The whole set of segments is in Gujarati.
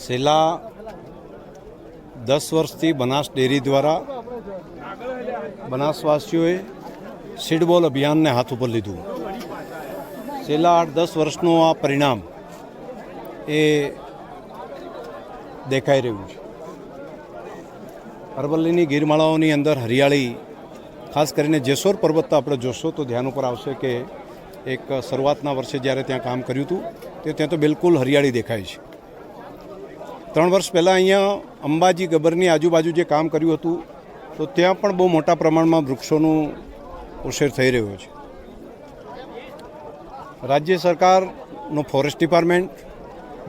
છેલ્લા દસ વર્ષથી બનાસ ડેરી દ્વારા બનાસવાસીઓએ સીડબોલ અભિયાનને હાથ ઉપર લીધું. છેલ્લા આઠ દસ વર્ષનું આ પરિણામ એ દેખાઈ રહ્યું છે. અરવલ્લીની ગીરમાળાઓની અંદર હરિયાળી, ખાસ કરીને જેસોર પર્વત આપણે જોશો તો ધ્યાન ઉપર આવશે કે એક શરૂઆતના વર્ષે જ્યારે ત્યાં કામ કર્યું હતું, તે ત્યાં તો બિલકુલ હરિયાળી દેખાય છે. ત્રણ વર્ષ પહેલાં અહીંયા અંબાજી ગબ્બરની આજુબાજુ જે કામ કર્યું હતું, તો ત્યાં પણ બહુ મોટા પ્રમાણમાં વૃક્ષોનું ઉછેર થઈ રહ્યો છે. રાજ્ય સરકારનો ફોરેસ્ટ ડિપાર્ટમેન્ટ,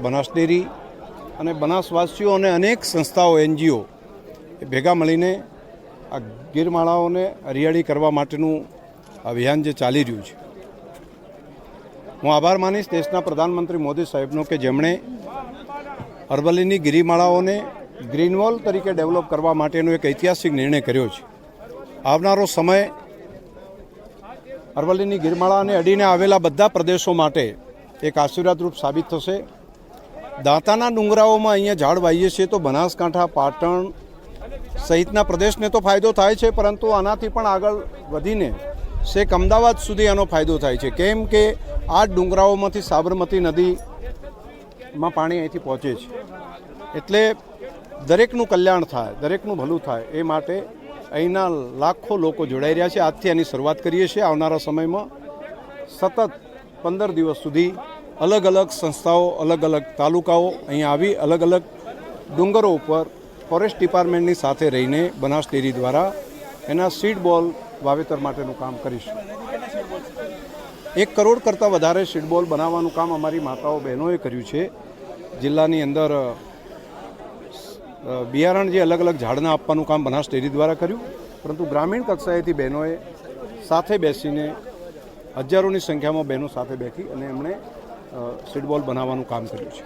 બનાસ ડેરી અને બનાસવાસીઓ અને અનેક સંસ્થાઓ, એનજીઓ, એ ભેગા મળીને આ ગીરમાળાઓને હરિયાળી કરવા માટેનું અભિયાન જે ચાલી રહ્યું છે. હું આભાર માનીશ દેશના પ્રધાનમંત્રી મોદી સાહેબનો કે જેમણે અરવલ્લીની ગિરિમાળાઓને ગ્રીનવોલ તરીકે ડેવલપ કરવા માટેનો એક ઐતિહાસિક નિર્ણય કર્યો છે. આવનારો સમય અરવલ્લીની ગિરમાળાને અડીને આવેલા બધા પ્રદેશો માટે એક આશીર્વાદરૂપ સાબિત થશે. દાંતાના ડુંગરાઓમાં અહીંયા ઝાડ વાવીએ છીએ તો બનાસકાંઠા, પાટણ સહિતના પ્રદેશને તો ફાયદો થાય છે, પરંતુ આનાથી પણ આગળ વધીને શેખ અમદાવાદ સુધી આનો ફાયદો થાય છે. કેમ કે આ ડુંગરાઓમાંથી સાબરમતી નદીમાં પાણી અહીંથી પહોંચે છે. એટલે દરેકનું કલ્યાણ થાય, દરેકનું ભલું થાય એ માટે અહીંના લાખો લોકો જોડાઈ રહ્યા છે. આજથી આની શરૂઆત કરીએ છીએ. આવનારા સમયમાં સતત પંદર દિવસ સુધી અલગ અલગ સંસ્થાઓ, અલગ અલગ તાલુકાઓ અહીં આવી અલગ અલગ ડુંગરો ઉપર ફોરેસ્ટ ડિપાર્ટમેન્ટની સાથે રહીને બનાસ ડેરી દ્વારા એના સીડ બોલ વાવેતર માટેનું કામ કરીશું. એક કરોડ કરતાં વધારે સીડબોલ બનાવવાનું કામ અમારી માતાઓ બહેનોએ કર્યું છે. જિલ્લાની અંદર બિયારણ જે અલગ અલગ ઝાડના આપવાનું કામ બનાસ ડેરી દ્વારા કર્યું. પરંતુ ગ્રામીણ કક્ષાએથી બહેનોએ સાથે બેસીને હજારોની સંખ્યામાં બહેનો સાથે બેઠી અને એમણે સીડબોલ બનાવવાનું કામ કર્યું છે.